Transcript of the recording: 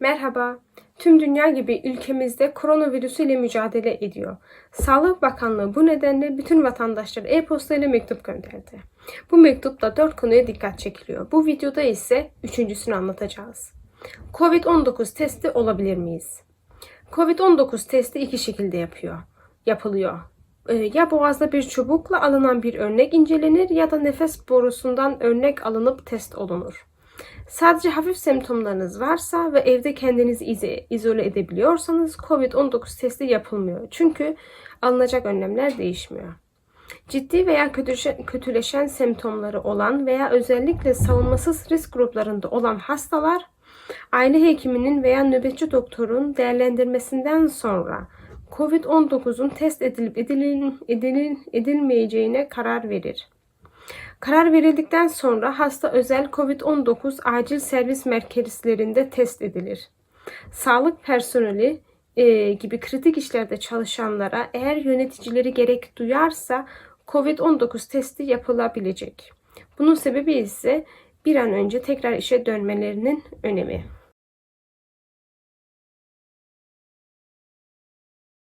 Merhaba. Tüm dünya gibi ülkemizde koronavirüsü ile mücadele ediyor. Sağlık Bakanlığı bu nedenle bütün vatandaşlara e-posta ile mektup gönderdi. Bu mektupta dört konuya dikkat çekiliyor. Bu videoda ise üçüncüsünü anlatacağız. Covid-19 testi olabilir miyiz? Covid-19 testi iki şekilde yapıyor. Yapılıyor. Ee, Ya boğazda bir çubukla alınan bir örnek incelenir ya da nefes borusundan örnek alınıp test olunur. Sadece hafif semptomlarınız varsa ve evde kendinizi izole edebiliyorsanız COVID-19 testi yapılmıyor. Çünkü alınacak önlemler değişmiyor. Ciddi veya kötüleşen semptomları olan veya özellikle savunmasız risk gruplarında olan hastalar aile hekiminin veya nöbetçi doktorun değerlendirmesinden sonra COVID-19'un test edilip edilin, edilin, edilmeyeceğine karar verir. Karar verildikten sonra hasta özel COVID-19 acil servis merkezlerinde test edilir. Sağlık personeli e, gibi kritik işlerde çalışanlara eğer yöneticileri gerek duyarsa COVID-19 testi yapılabilecek. Bunun sebebi ise bir an önce tekrar işe dönmelerinin önemi.